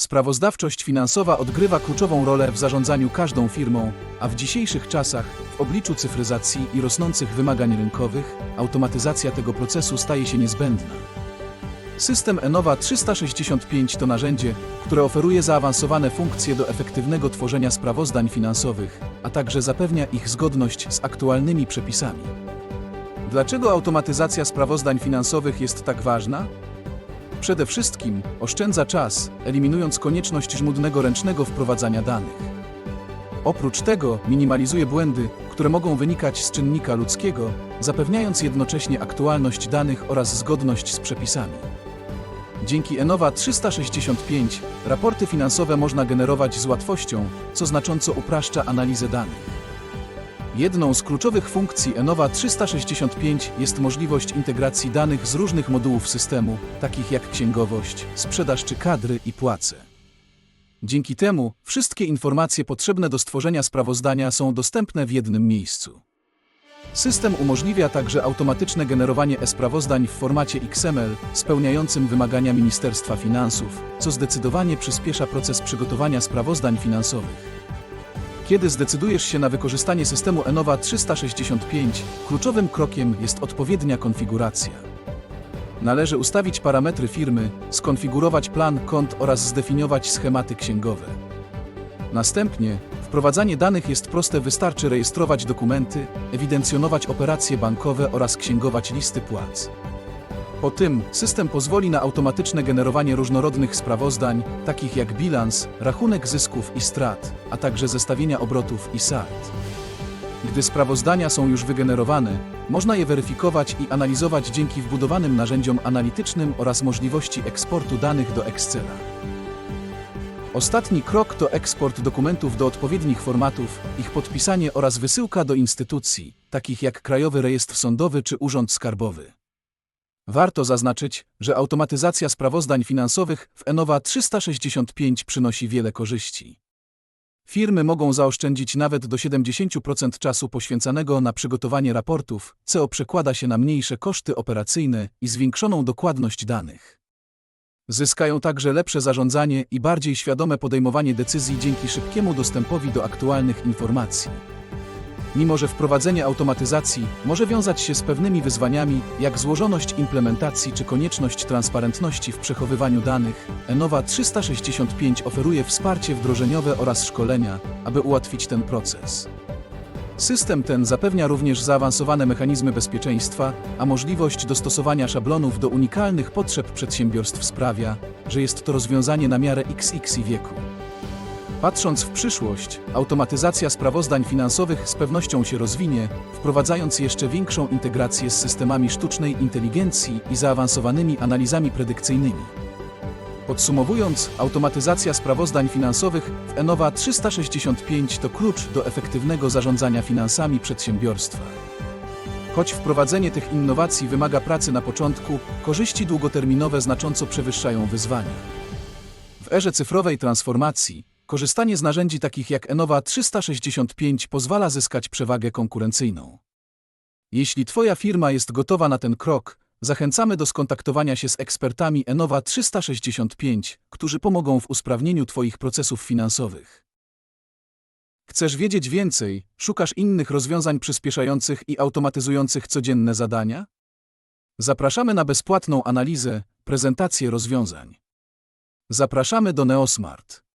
Sprawozdawczość finansowa odgrywa kluczową rolę w zarządzaniu każdą firmą, a w dzisiejszych czasach, w obliczu cyfryzacji i rosnących wymagań rynkowych, automatyzacja tego procesu staje się niezbędna. System Enova 365 to narzędzie, które oferuje zaawansowane funkcje do efektywnego tworzenia sprawozdań finansowych, a także zapewnia ich zgodność z aktualnymi przepisami. Dlaczego automatyzacja sprawozdań finansowych jest tak ważna? Przede wszystkim oszczędza czas, eliminując konieczność żmudnego ręcznego wprowadzania danych. Oprócz tego minimalizuje błędy, które mogą wynikać z czynnika ludzkiego, zapewniając jednocześnie aktualność danych oraz zgodność z przepisami. Dzięki Enova 365 raporty finansowe można generować z łatwością, co znacząco upraszcza analizę danych. Jedną z kluczowych funkcji Enova 365 jest możliwość integracji danych z różnych modułów systemu, takich jak księgowość, sprzedaż czy kadry i płace. Dzięki temu wszystkie informacje potrzebne do stworzenia sprawozdania są dostępne w jednym miejscu. System umożliwia także automatyczne generowanie e-sprawozdań w formacie XML spełniającym wymagania Ministerstwa Finansów, co zdecydowanie przyspiesza proces przygotowania sprawozdań finansowych. Kiedy zdecydujesz się na wykorzystanie systemu Enova 365, kluczowym krokiem jest odpowiednia konfiguracja. Należy ustawić parametry firmy, skonfigurować plan kont oraz zdefiniować schematy księgowe. Następnie wprowadzanie danych jest proste, wystarczy rejestrować dokumenty, ewidencjonować operacje bankowe oraz księgować listy płac. Po tym system pozwoli na automatyczne generowanie różnorodnych sprawozdań, takich jak bilans, rachunek zysków i strat, a także zestawienia obrotów i sald. Gdy sprawozdania są już wygenerowane, można je weryfikować i analizować dzięki wbudowanym narzędziom analitycznym oraz możliwości eksportu danych do Excela. Ostatni krok to eksport dokumentów do odpowiednich formatów, ich podpisanie oraz wysyłka do instytucji, takich jak Krajowy Rejestr Sądowy czy Urząd Skarbowy. Warto zaznaczyć, że automatyzacja sprawozdań finansowych w Enova 365 przynosi wiele korzyści. Firmy mogą zaoszczędzić nawet do 70% czasu poświęcanego na przygotowanie raportów, co przekłada się na mniejsze koszty operacyjne i zwiększoną dokładność danych. Zyskają także lepsze zarządzanie i bardziej świadome podejmowanie decyzji dzięki szybkiemu dostępowi do aktualnych informacji. Mimo, że wprowadzenie automatyzacji może wiązać się z pewnymi wyzwaniami, jak złożoność implementacji czy konieczność transparentności w przechowywaniu danych, Enova 365 oferuje wsparcie wdrożeniowe oraz szkolenia, aby ułatwić ten proces. System ten zapewnia również zaawansowane mechanizmy bezpieczeństwa, a możliwość dostosowania szablonów do unikalnych potrzeb przedsiębiorstw sprawia, że jest to rozwiązanie na miarę XX wieku. Patrząc w przyszłość, automatyzacja sprawozdań finansowych z pewnością się rozwinie, wprowadzając jeszcze większą integrację z systemami sztucznej inteligencji i zaawansowanymi analizami predykcyjnymi. Podsumowując, automatyzacja sprawozdań finansowych w Enova 365 to klucz do efektywnego zarządzania finansami przedsiębiorstwa. Choć wprowadzenie tych innowacji wymaga pracy na początku, korzyści długoterminowe znacząco przewyższają wyzwania. W erze cyfrowej transformacji korzystanie z narzędzi takich jak Enova 365 pozwala zyskać przewagę konkurencyjną. Jeśli Twoja firma jest gotowa na ten krok, zachęcamy do skontaktowania się z ekspertami Enova 365, którzy pomogą w usprawnieniu Twoich procesów finansowych. Chcesz wiedzieć więcej? Szukasz innych rozwiązań przyspieszających i automatyzujących codzienne zadania? Zapraszamy na bezpłatną analizę, prezentację rozwiązań. Zapraszamy do Neosmart.